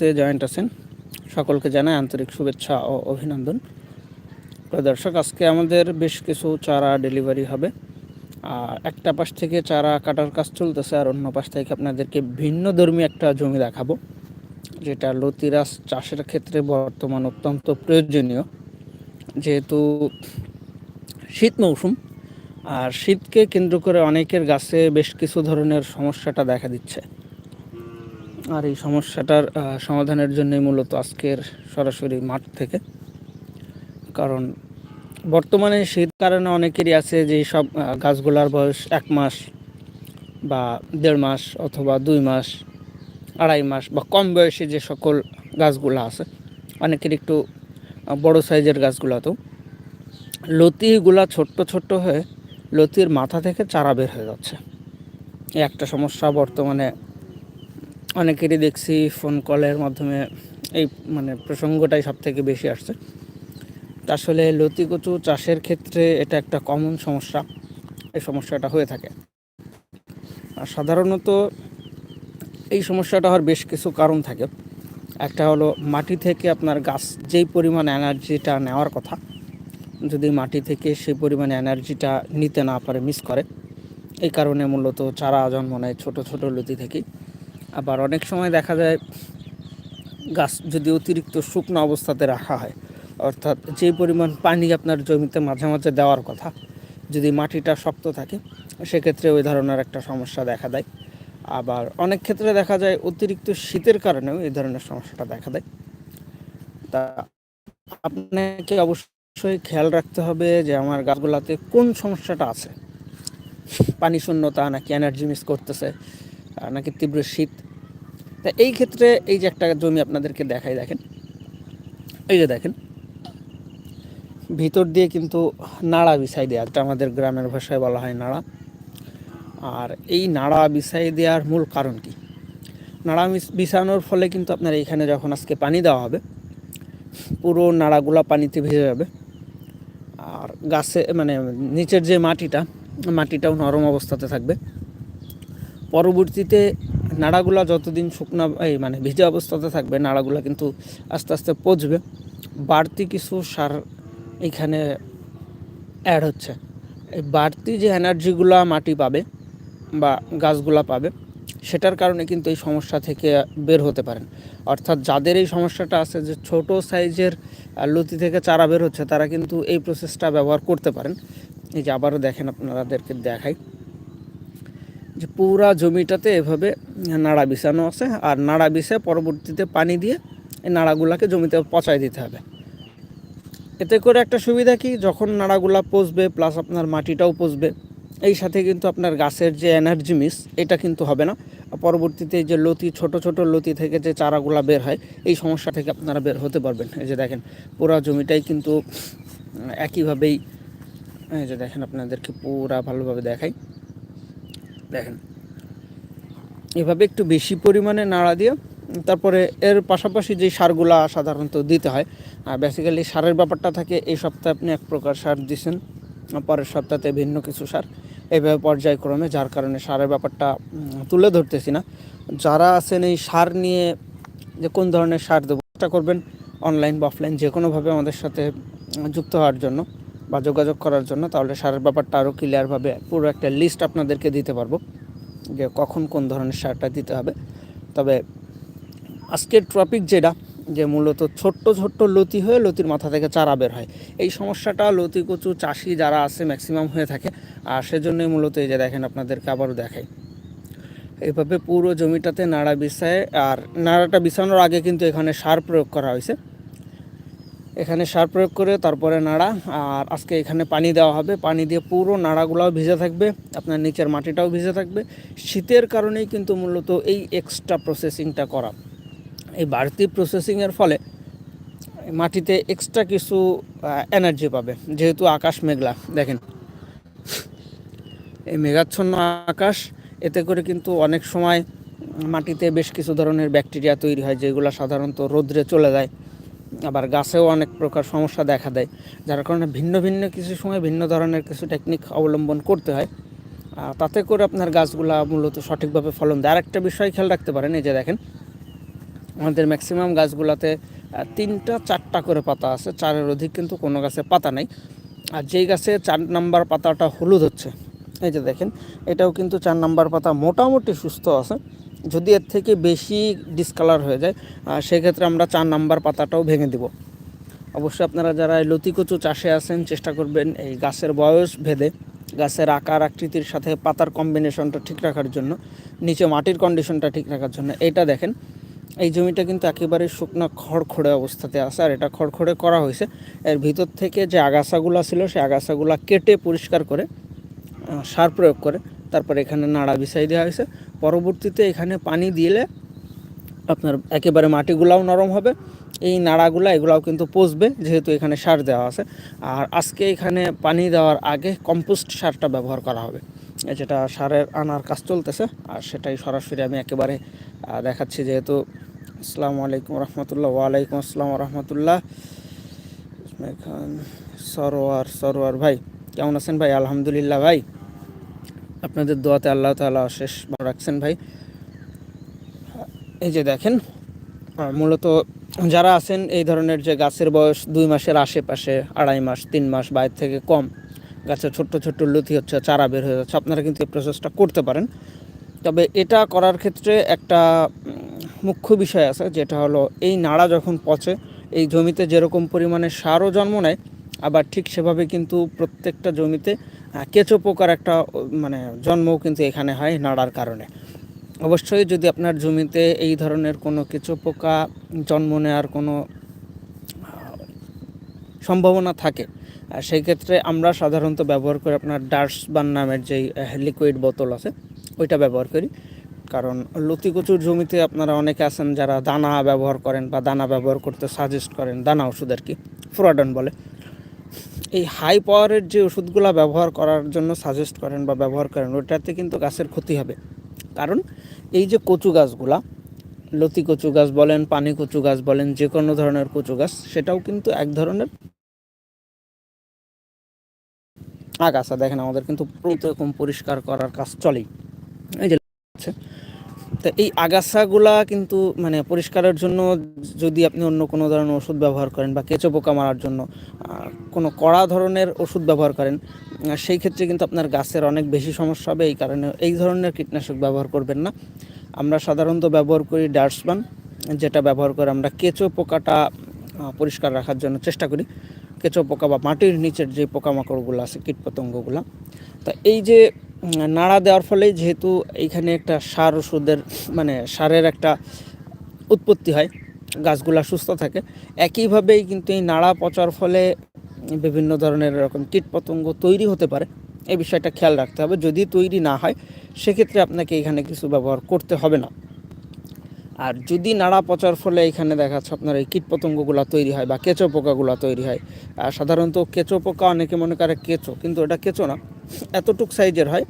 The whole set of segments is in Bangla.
মুহূর্তে জয়েন্ট আছেন। সকলকে জানাই আন্তরিক শুভেচ্ছা ও অভিনন্দন। দর্শক, আজকে আমাদের বেশ কিছু চারা ডেলিভারি হবে। আর একটা পাশ থেকে চারা কাটার কাজ চলতেছে, আর অন্য পাশ থেকে আপনাদেরকে ভিন্ন ধর্মী একটা জমি দেখাবো, যেটা লতিরাস চাষের ক্ষেত্রে বর্তমান অত্যন্ত প্রয়োজনীয়। যেহেতু শীত মৌসুম, আর শীতকে কেন্দ্র করে অনেকের গাছে বেশ কিছু ধরনের সমস্যাটা দেখা দিচ্ছে। আর এই সমস্যাটার সমাধানের জন্যই মূলত আজকের সরাসরি মাঠ থেকে। কারণ বর্তমানে শীত কারণে অনেকেরই আছে যে সব গাছগুলার বয়স এক মাস বা দেড় মাস অথবা দুই মাস, আড়াই মাস বা কম বয়সী যে সকল গাছগুলো আছে, অনেকের একটু বড় সাইজের গাছগুলোতেও। লতিগুলা ছোট্ট ছোট্ট হয়ে লতির মাথা থেকে চারা বের হয়ে যাচ্ছে। একটা সমস্যা বর্তমানে অনেকেরই দেখছি ফোন কলের মাধ্যমে এই মানে প্রসঙ্গটাই সব থেকে বেশি আসছে। আসলে লতি কচু চাষের ক্ষেত্রে এটা একটা কমন সমস্যা। এই সমস্যাটা হয়ে থাকে। আর সাধারণত এই সমস্যাটা হওয়ার বেশ কিছু কারণ থাকে। একটা হলো মাটি থেকে আপনার গাছ যেই পরিমাণ এনার্জিটা নেওয়ার কথা, যদি মাটি থেকে সেই পরিমাণ এনার্জিটা নিতে না পারে মিস করে, এই কারণে মূলত চারা জন্ম নেয় ছোটো ছোটো লতি থেকেই। আবার অনেক সময় দেখা যায় গাছ যদি অতিরিক্ত শুকনো অবস্থাতে রাখা হয়, অর্থাৎ যে পরিমাণ পানি আপনার জমিতে মাঝে মাঝে দেওয়ার কথা, যদি মাটিটা শক্ত থাকে, সেক্ষেত্রে ওই ধরনের একটা সমস্যা দেখা দেয়। আবার অনেক ক্ষেত্রে দেখা যায় অতিরিক্ত শীতের কারণেও এই ধরনের সমস্যাটা দেখা দেয়। তা আপনাকে অবশ্যই খেয়াল রাখতে হবে যে আমার গাছগুলাতে কোন সমস্যাটা আছে? পানি শূন্যতা নাকি এনার্জি মিস করতেছে? নাকি তীব্র শীত। তা এই ক্ষেত্রে এই যে একটা জমি আপনাদেরকে দেখাই, দেখেন। এই যে দেখেন, ভিতর দিয়ে কিন্তু নাড়া বিছাই দেওয়া যেটা আমাদের গ্রামের ভাষায় বলা হয় নাড়া। আর এই নাড়া বিছাই দেওয়ার মূল কারণ কি? নাড়া বিছানোর ফলে কিন্তু আপনার এইখানে যখন আজকে পানি দেওয়া হবে, পুরো নাড়াগুলা পানিতে ভেজে যাবে। আর গাছে মানে নিচের যে মাটিটা, মাটিটাও নরম অবস্থাতে থাকবে। পরবর্তীতে নাড়াগুলা যতদিন শুকনা, এই মানে ভিজে অবস্থাতে থাকবে, নাড়াগুলা কিন্তু আস্তে আস্তে পচবে। বাড়তি কিছু সার এখানে অ্যাড হচ্ছে। এই বাড়তি যে এনার্জিগুলা মাটি পাবে বা গাছগুলা পাবে, সেটার কারণে কিন্তু এই সমস্যা থেকে বের হতে পারেন। অর্থাৎ যাদের এই সমস্যাটা আছে, যে ছোট সাইজের লতি থেকে চারা বের হচ্ছে, তারা কিন্তু এই প্রসেসটা ব্যবহার করতে পারেন। এই যে আবারও দেখেন আপনাদেরকে দেখাই। যে পুরা জমিটাতে এভাবে নাড়া বিছানো আছে আর নাড়া বিছে পরবর্তীতে পানি দিয়ে এই নাড়াগুলাকে জমিতে পচাই দিতে হবে। এতে করে একটা সুবিধা কি? যখন নাড়াগুলা পচবে প্লাস আপনার মাটিটাও পচবে, এই সাথে কিন্তু আপনার গাছের যে এনার্জি মিস এটা কিন্তু হবে না। পরবর্তীতে যে লতি, ছোট ছোট লতি থেকে যে চারাগুলা বের হয়, এই সমস্যা থেকে আপনারা বের হতে পারবেন। এই যে দেখেন, পুরা জমিটাই কিন্তু একইভাবেই, এই যে দেখেন আপনাদেরকে পুরা ভালোভাবে দেখাই। দেখেন। এভাবে একটু বেশি পরিমাণে নাড়া দিয়ে, তারপরে এর পাশাপাশি যে সারগুলা সাধারণত দিতে হয় আর বেসিক্যালি সারের ব্যাপারটা থাকে, এই সপ্তাহে আপনি এক প্রকার সার দিচ্ছেন পরের সপ্তাহে ভিন্ন কিছু সার। এইভাবে পর্যায়ক্রমে, যার কারণে সারের ব্যাপারটা তুলে ধরতেছি না। যারা আছেন এই সার নিয়ে যে কোন ধরনের সার দেবো করবেন অনলাইন বা অফলাইন যে কোনোভাবে আমাদের সাথে যুক্ত হওয়ার জন্য। বা যোগাযোগ করার জন্য, তাহলে সারের ব্যাপারটা আরও ক্লিয়ারভাবে পুরো একটা লিস্ট আপনাদেরকে দিতে পারব, যে কখন কোন ধরনের সারটা দিতে হবে। তবে আজকের টপিক যেটা, যে মূলত ছোট্ট ছোট্ট লতি হয়ে লতির মাথা থেকে চারা বের হয়। এই সমস্যাটা লতি, কচু, চাষি যারা আছে ম্যাক্সিমাম হয়ে থাকে, আর সেজন্যই মূলত এই যে দেখেন আপনাদেরকে আবারও দেখাই। এইভাবে পুরো জমিটাতে নাড়া বিছায়, আর নাড়াটা বিছানোর আগে কিন্তু এখানে সার প্রয়োগ করা হয়েছে। এখানে সার প্রয়োগ করে, তারপরে নাড়া, আর আজকে এখানে পানি দেওয়া হবে। পানি দিয়ে পুরো নাড়াগুলাও ভিজে থাকবে, আপনার নিচের মাটিটাও ভিজে থাকবে। শীতের কারণেই কিন্তু মূলত এই এক্সট্রা প্রসেসিংটা করা। এই বাড়তি প্রসেসিংয়ের ফলে মাটিতে এক্সট্রা কিছু এনার্জি পাবে, যেহেতু আকাশ মেঘলা, দেখেন। এই মেঘাচ্ছন্ন আকাশ, এতে করে কিন্তু অনেক সময় মাটিতে বেশ কিছু ধরনের ব্যাকটেরিয়া তৈরি হয়, যেগুলো সাধারণত রোদ্রে চলে যায়। আবার গাছেও অনেক প্রকার সমস্যা দেখা দেয়, যার কারণে ভিন্ন ভিন্ন কিছু সময় ভিন্ন ধরনের কিছু টেকনিক অবলম্বন করতে হয়। তাতে করে আপনার গাছগুলা মূলত সঠিকভাবে ফলন দেয়। আরেকটা বিষয় খেয়াল রাখতে পারেন, এই যে দেখেন, আমাদের ম্যাক্সিমাম গাছগুলোতে তিনটা চারটা করে পাতা আছে, চারের অধিক কিন্তু কোনো গাছে পাতা নেই। আর যেই গাছে চার নাম্বার পাতাটা হলুদ হচ্ছে, এই যে দেখেন, এটাও কিন্তু চার নাম্বার পাতা মোটামুটি সুস্থ আছে। যদি এর থেকে বেশি ডিসকালার হয়ে যায় সেক্ষেত্রে আমরা চার নাম্বার পাতাটাও ভেঙে দিব। অবশ্যই আপনারা যারা এই লতিকচু চাষে আছেন, চেষ্টা করবেন এই গাছের বয়স ভেদে, গাছের আকার, আকৃতির সাথে পাতার কম্বিনেশনটা ঠিক রাখার জন্য, নিচে মাটির কন্ডিশনটা ঠিক রাখার জন্য। এটা দেখেন, এই জমিটা কিন্তু একেবারে শুকনো খড়খড়ে অবস্থাতে আছে, আর এটা খড়খড়ে করা হয়েছে। এর ভিতর থেকে যে আগাছাগুলো ছিল, সেই আগাছাগুলো কেটে পরিষ্কার করে সার প্রয়োগ করে, তারপর এখানে নাড়া বিছাই দেওয়া হয়েছে। পরবর্তীতে এখানে পানি দিলে আপনার একেবারে মাটিগুলাও নরম হবে। এই নাড়াগুলা, এগুলাও কিন্তু পচবে, যেহেতু এখানে সার দেওয়া আছে। আর আজকে এখানে পানি দেওয়ার আগে কম্পোস্ট সারটা ব্যবহার করা হবে। যেটা সারের আনার কাজ চলতেছে, আর সেটাই সরাসরি আমি একেবারে দেখাচ্ছি যেহেতু। আসসালামু আলাইকুম রহমতুল্লাহ ওয়ালাইকুম আসসালাম রহমতুল্লাহ। খান, সরোয়ার সরোয়ার ভাই, কেমন আছেন ভাই? আলহামদুলিল্লাহ ভাই। আপনাদের দোয়াতে আল্লাহ তাআলা শেষ ভালো রাখছেন ভাই। এই যে দেখেন মূলত যারা আছেন এই ধরনের যে গাছের বয়স দুই মাসের আশেপাশে, আড়াই মাস, তিন মাস বা এর থেকে কম গাছের ছোট্ট ছোট্ট লতি হচ্ছে, চারা বের হয়ে যাচ্ছে, আপনারা কিন্তু এই প্রসেসটা করতে পারেন। তবে এটা করার ক্ষেত্রে একটা মুখ্য বিষয় আছে, যেটা হলো এই নাড়া যখন পচে, এই জমিতে যেরকম পরিমাণে সারও জন্ম নেয়, আবার ঠিক সেভাবে কিন্তু প্রত্যেকটা জমিতে কেঁচো পোকার একটা মানে জন্মও কিন্তু এখানে হয় নাড়ার কারণে। অবশ্যই যদি আপনার জমিতে এই ধরনের কোনো কেঁচো পোকা জন্ম নেওয়ার কোনো সম্ভাবনা থাকে আর সেই ক্ষেত্রে আমরা সাধারণত ব্যবহার করি আপনার ডার্সবান নামের যেই লিকুইড বোতল আছে, ওইটা ব্যবহার করি। কারণ লতিকচুর জমিতে আপনারা অনেকে আছেন যারা দানা ব্যবহার করেন বা দানা ব্যবহার করতে সাজেস্ট করেন, দানা ওষুধ আর কি ফ্রডন বলে। এই হাই পাওয়ারের যে ওষুধগুলো ব্যবহার করার জন্য সাজেস্ট করেন বা ব্যবহার করেন, ওটাতে কিন্তু গাছের ক্ষতি হবে কারণ এই যে কচু গাছগুলা, লতি কচু গাছ বলেন, পানি কচু গাছ বলেন যে কোনো ধরনের কচু গাছ, সেটাও কিন্তু এক ধরনের আগাছা দেখেন আমাদের কিন্তু প্রতি রকম পরিষ্কার করার কাজ চলেই এই যে। তো এই আগাছাগুলা কিন্তু মানে পরিষ্কারের জন্য যদি আপনি অন্য কোনো ধরনের ওষুধ ব্যবহার করেন বা কেঁচো পোকা মারার জন্য কোনো কড়া ধরনের ওষুধ ব্যবহার করেন সেই ক্ষেত্রে কিন্তু আপনার গাছের অনেক বেশি সমস্যা হবে, এই কারণে এই ধরনের কীটনাশক ব্যবহার করবেন না। আমরা সাধারণত ব্যবহার করি ডার্সবান যেটা ব্যবহার করে আমরা কেঁচো পোকাটা পরিষ্কার রাখার জন্য চেষ্টা করি। কেঁচো পোকা বা মাটির নিচের যে পোকামাকড়গুলো আছে, কীটপতঙ্গগুলো। তা এই যে নাড়া দেওয়ার ফলে যেহেতু এইখানে একটা সার ওষুধের মানে সারের একটা উৎপত্তি হয়, গাছগুলা সুস্থ থাকে, একইভাবেই কিন্তু এই নাড়া পচার ফলে বিভিন্ন ধরনের এরকম কীটপতঙ্গ তৈরি হতে পারে, এই বিষয়টা খেয়াল রাখতে হবে। যদি তৈরি না হয়, সেক্ষেত্রে আপনাকে এখানে কিছু ব্যবহার করতে হবে না। আর যদি নাড়া পচার ফলে এখানে দেখা যাচ্ছে আপনার এই কীটপতঙ্গগুলো তৈরি হয় বা কেঁচো পোকাগুলো তৈরি হয় সাধারণত কেঁচো পোকা অনেকে মনে করে কেঁচো, কিন্তু এটা কেঁচো না। এতটুক সাইজের হয়,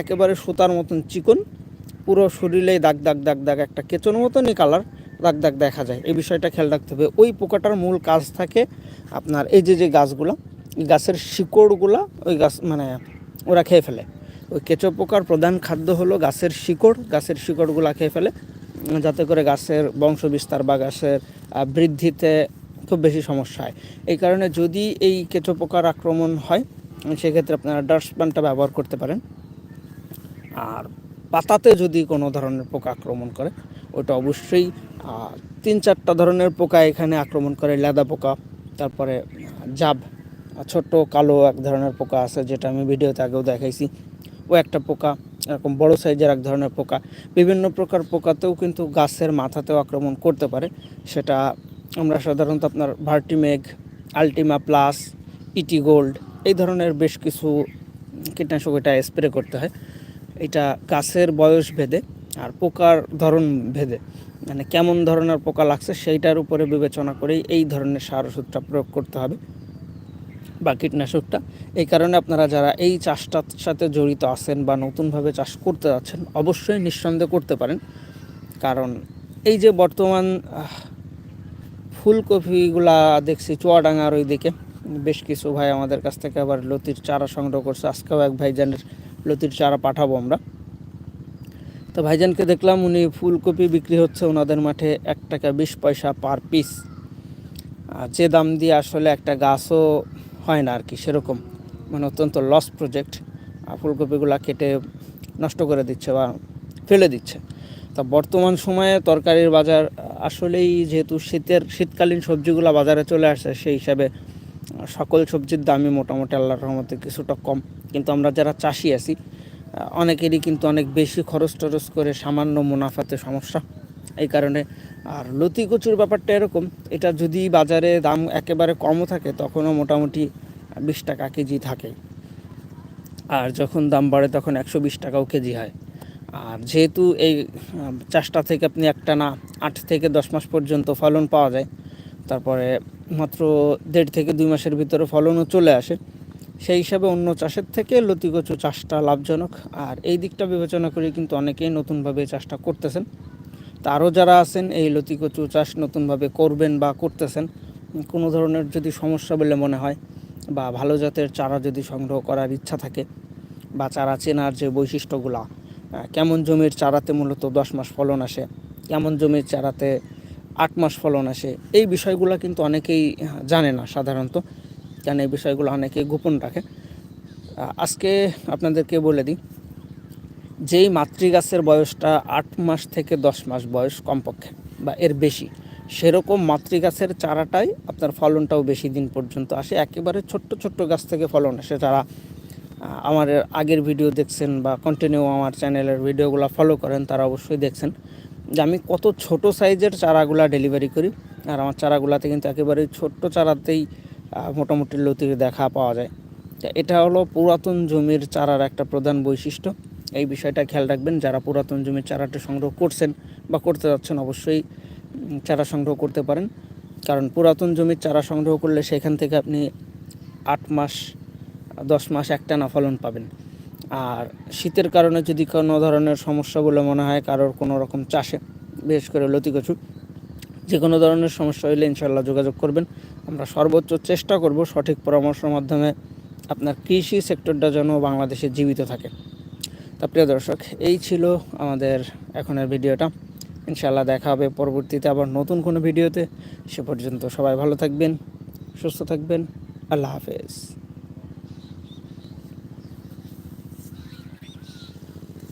একেবারে সুতার মতন চিকন, পুরো শরীরেই দাগ দাগ দাগ দাগ একটা কেঁচোর মতনই কালার দাগ দাগ দেখা যায়। এই বিষয়টা খেয়াল রাখতে হবে। ওই পোকাটার মূল কাজ থাকে আপনার এই যে যে গাছগুলো গাছের শিকড়গুলা, ওই গাছ মানে ওরা খেয়ে ফেলে। ওই কেঁচো পোকার প্রধান খাদ্য হলো গাছের শিকড়। গাছের শিকড়গুলা খেয়ে ফেলে। যাতে করে গাছের বংশ বিস্তার বা গাছের বৃদ্ধিতে খুব বেশি সমস্যা হয়। এই কারণে যদি এই কেঁচো পোকার আক্রমণ হয় সেক্ষেত্রে আপনারা ডাস্টবানটা ব্যবহার করতে পারেন। আর পাতাতে যদি কোনো ধরনের পোকা আক্রমণ করে, ওটা অবশ্যই তিন চারটা ধরনের পোকা এখানে আক্রমণ করে, লেদা পোকা, তারপরে, জাব, ছোট্ট কালো এক ধরনের পোকা আছে, যেটা আমি ভিডিওতে আগেও দেখাইছি। ও একটা পোকা, এরকম বড় সাইজের এক ধরনের পোকা। বিভিন্ন প্রকার পোকাতেও কিন্তু গাছের মাথাতেও আক্রমণ করতে পারে। সেটা আমরা সাধারণত আপনার ভার্টিমেগ, আলটিমা প্লাস ইটি গোল্ড এই ধরনের বেশ কিছু কীটনাশক এটা স্প্রে করতে হয়। এটা গাছের বয়স ভেদে আর পোকার ধরন ভেদে। মানে কেমন ধরনের পোকা লাগছে সেইটার উপরে বিবেচনা করেই এই ধরনের সার ওষুধটা প্রয়োগ করতে হবে বা কীটনাশকটা। এই কারণে আপনারা যারা এই চাষটার সাথে জড়িত আছেন বা নতুনভাবে চাষ করতে যাচ্ছেন অবশ্যই নিঃসন্দেহ করতে পারেন। কারণ এই যে বর্তমান ফুলকপিগুলা দেখছি চুয়াডাঙ্গার ওই দিকে বেশ কিছু ভাই আমাদের কাছ থেকে আবার লতির চারা সংগ্রহ করছে। আজকেও এক ভাইজানের লতির চারা পাঠাবো আমরা। তো ভাইজানকে দেখলাম উনি ফুলকপি বিক্রি হচ্ছে ওনাদের মাঠে এক টাকা বিশ পয়সা পার পিস। যে দাম দিয়ে আসলে একটা গাছও হয় না আর কি, সেরকম। মানে অত্যন্ত লস প্রজেক্ট ফুলকপিগুলো কেটে নষ্ট করে দিচ্ছে বা ফেলে দিচ্ছে। তা বর্তমান সময়ে তরকারির বাজার আসলেই যেহেতু শীতের, শীতকালীন সবজিগুলো বাজারে চলে আসছে সেই হিসাবে সকল সবজির দামই মোটামুটি আল্লাহর রহমতে কিছুটা কম। কিন্তু আমরা যারা চাষি আছি অনেকেরই কিন্তু অনেক বেশি খরচ টরচ করে সামান্য মুনাফাতে সমস্যা। এই কারণে, আর লতি কচুর ব্যাপারটা এরকম, এটা যদি বাজারে দাম একেবারে কমও থাকে, তখনও মোটামুটি বিশ টাকা কেজি থাকে। আর যখন দাম বাড়ে, তখন একশো বিশ টাকাও কেজি হয়। আর যেহেতু এই চাষটা থেকে আপনি একটা না আট থেকে দশ মাস পর্যন্ত ফলন পাওয়া যায়, তারপরে মাত্র দেড় থেকে দুই মাসের ভিতরে ফলনও চলে আসে। সেই হিসাবে অন্য চাষের থেকে লতি কচু চাষটা লাভজনক। আর এই দিকটা বিবেচনা করে কিন্তু অনেকেই নতুনভাবে চাষটা করতেছেন। তা আরও যারা আছেন, এই লতি কচু চাষ নতুনভাবে করবেন বা করতেছেন, কোনো ধরনের যদি সমস্যা বলে মনে হয় বা ভালো জাতের চারা যদি সংগ্রহ করার ইচ্ছা থাকে বা চারা চেনার যে বৈশিষ্ট্যগুলা কেমন জমির চারাতে মূলত দশ মাস ফলন আসে, কেমন জমির চারাতে আট মাস ফলন আসে। এই বিষয়গুলো কিন্তু অনেকেই জানে না সাধারণত। কেন এই বিষয়গুলো অনেকেই গোপন রাখে। আজকে আপনাদেরকে বলে দিই, যেই মাতৃগাছের বয়সটা আট মাস থেকে দশ মাস বয়স কমপক্ষে বা এর বেশি, সেরকম মাতৃগাছের চারাটাই আপনার ফলনটাও বেশি দিন পর্যন্ত আসে। একেবারে ছোট্ট ছোট্ট গাছ থেকে ফলন আসে। যারা আমার আগের ভিডিও দেখছেন বা কন্টিনিউ আমার চ্যানেলের ভিডিওগুলো ফলো করেন, তারা অবশ্যই দেখছেন। যে আমি কত ছোট সাইজের চারাগুলা ডেলিভারি করি। আর আমার চারাগুলাতে কিন্তু একেবারে ছোট্ট চারাতেই মোটামুটি লতির দেখা পাওয়া যায়। তা এটা হলো পুরাতন জমির চারার একটা প্রধান বৈশিষ্ট্য। এই বিষয়টা খেয়াল রাখবেন, যারা পুরাতন জমির চারাটা সংগ্রহ করছেন বা করতে যাচ্ছেন অবশ্যই চারা সংগ্রহ করতে পারেন। কারণ পুরাতন জমির চারা সংগ্রহ করলে সেখান থেকে আপনি আট মাস, দশ মাস একটানা ফলন পাবেন। আর শীতের কারণে যদি কোনো ধরনের সমস্যা বলে মনে হয়, কারোর কোনো রকম চাষে, বিশেষ করে লতি কচু যে কোনো ধরনের সমস্যা হলে ইনশাল্লাহ যোগাযোগ করবেন। আমরা সর্বোচ্চ চেষ্টা করব সঠিক পরামর্শের মাধ্যমে আপনার কৃষি সেক্টরটা যেন বাংলাদেশে জীবিত থাকে। তা প্রিয় দর্শক, এই ছিল আমাদের এখনের ভিডিওটা। ইনশাল্লাহ দেখা হবে পরবর্তীতে আবার নতুন কোনো ভিডিওতে। সে পর্যন্ত সবাই ভালো থাকবেন, সুস্থ থাকবেন। আল্লাহ হাফেজ।